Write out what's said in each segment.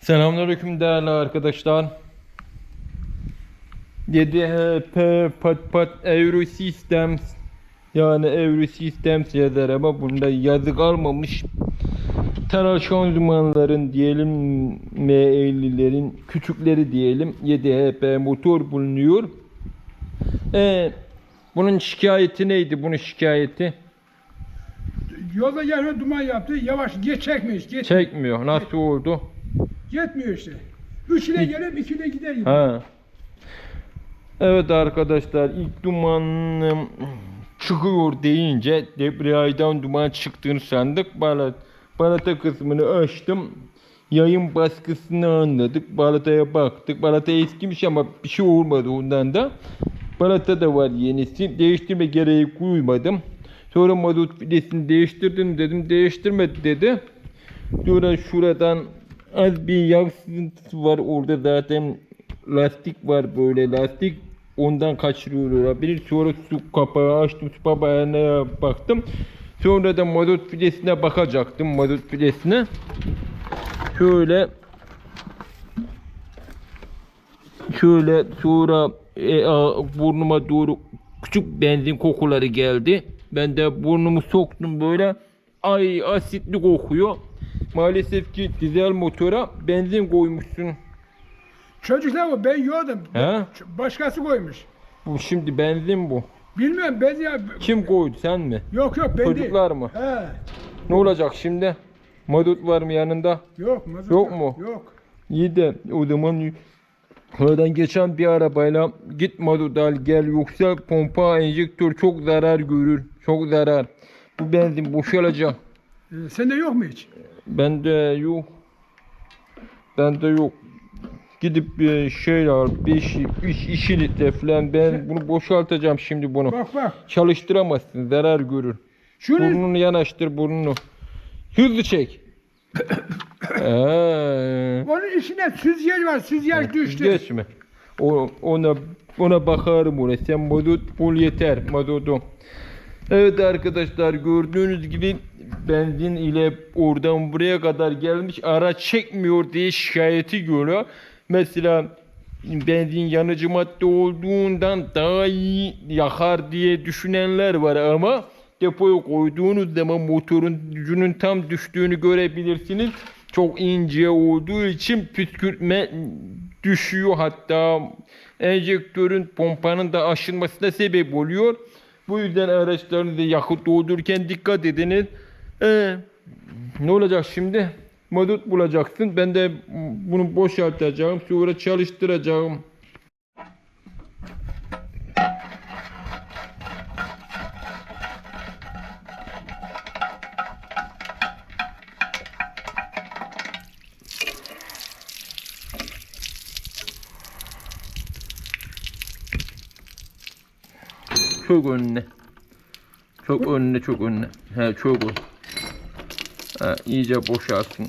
Selamünaleyküm değerli arkadaşlar. 7HP pat pat Euro Systems yani Euro Systems yazar ama bunda yazı kalmamış. Taral şanzımanların diyelim M50'lerin küçükleri diyelim 7HP motor bulunuyor. Ee, bunun şikayeti neydi bunun şikayeti? Yolda gelme duman yaptı. Yavaş geç çekmiş. Geç, Çekmiyor. Nasıl oldu? Gitmiyor işte. Üç ile gelip iki ile gider gibi. Ha. Evet arkadaşlar ilk dumanım çıkıyor deyince debriyajdan duman çıktığını sandık. Balat, balata kısmını açtım. Yayın baskısını anladık. Balataya baktık. Balata eskimiş ama bir şey olmadı ondan da. Balata da var yenisi. Değiştirme gereği duymadım. Sonra mazot filesini değiştirdim dedim. Değiştirmedi dedi. Sonra şuradan az bir yağ sızıntısı var. Orada zaten lastik var böyle lastik. Ondan kaçırıyor olabilir. Sonra su kapağı açtım. Su kapağına baktım. Sonra da mazot filesine bakacaktım. Mazot filesine. Şöyle şöyle sonra e, a, burnuma doğru küçük benzin kokuları geldi. Ben de burnumu soktum böyle. Ay asitli kokuyor. Maalesef ki dizel motora benzin koymuşsun. Çocuklar o ben yiyordum. He? Başkası koymuş. Bu şimdi benzin bu. Bilmiyorum ben ya. Kim koydu sen mi? Yok yok ben değil. Çocuklar mı? He. Ne olacak şimdi? Mazot var mı yanında? Yok mazot Yok mu? Yok. İyi de o zaman Oradan geçen bir arabayla git mazot al gel yoksa pompa enjektör çok zarar görür. Çok zarar. Bu benzin boşalacak. Ee, sende yok mu hiç? Bende yok. Bende yok. Gidip bir şey bir iş, iş, işi litre falan ben bunu boşaltacağım şimdi bunu. Bak bak. Çalıştıramazsın, zarar görür. Şunu Burnunu yanaştır, burnunu. Hızlı çek. Ee, onun içine süzgeç var. Süzgeç düştü. Geçme. O, ona ona bakarım ona. Sen mazot bul yeter mazotu. Evet arkadaşlar gördüğünüz gibi benzin ile oradan buraya kadar gelmiş araç çekmiyor diye şikayeti görüyor. Mesela benzin yanıcı madde olduğundan daha iyi yakar diye düşünenler var ama depoya koyduğunuz zaman motorun gücünün tam düştüğünü görebilirsiniz. Çok ince olduğu için püskürtme düşüyor hatta enjektörün pompanın da aşınmasına sebep oluyor. Bu yüzden araçlarınızda yakıt doldururken dikkat ediniz. Ee, ne olacak şimdi? Mazot bulacaksın. Ben de bunu boşaltacağım. Sonra çalıştıracağım. Çok önüne. Çok önüne, çok önüne. He, çok ön. Ha, iyice boşaltın.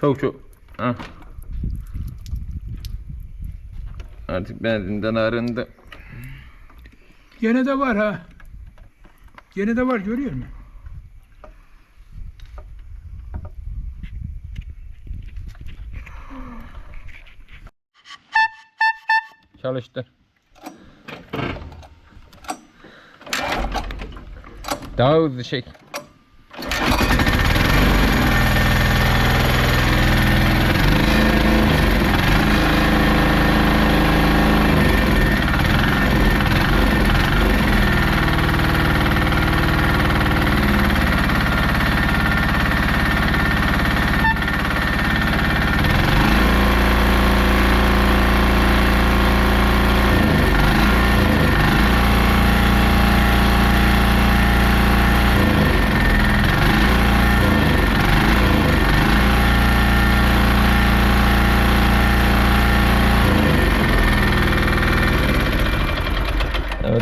Çok çok. Ha. Artık benzinden arındı. Gene de var ha. Gene de var görüyor musun? Çalıştır. Daha hızlı çek.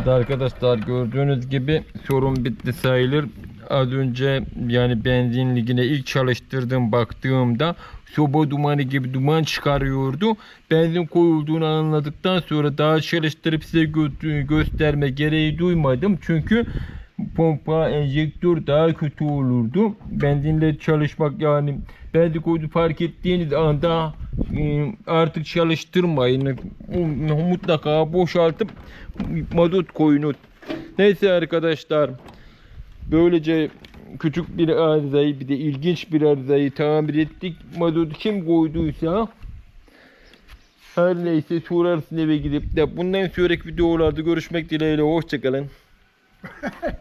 Evet arkadaşlar gördüğünüz gibi sorun bitti sayılır. Az önce yani benzin ligine ilk çalıştırdım baktığımda soba dumanı gibi duman çıkarıyordu. Benzin koyulduğunu anladıktan sonra daha çalıştırıp size gö- gösterme gereği duymadım. Çünkü pompa, enjektör daha kötü olurdu. Benzinle çalışmak yani bendikodu fark ettiğiniz anda artık çalıştırmayın. Mutlaka boşaltıp mazot koyun. Neyse arkadaşlar. Böylece küçük bir arızayı bir de ilginç bir arızayı tamir ettik. Mazot kim koyduysa her neyse sorarsın eve gidip de bundan sonraki videolarda görüşmek dileğiyle hoşçakalın.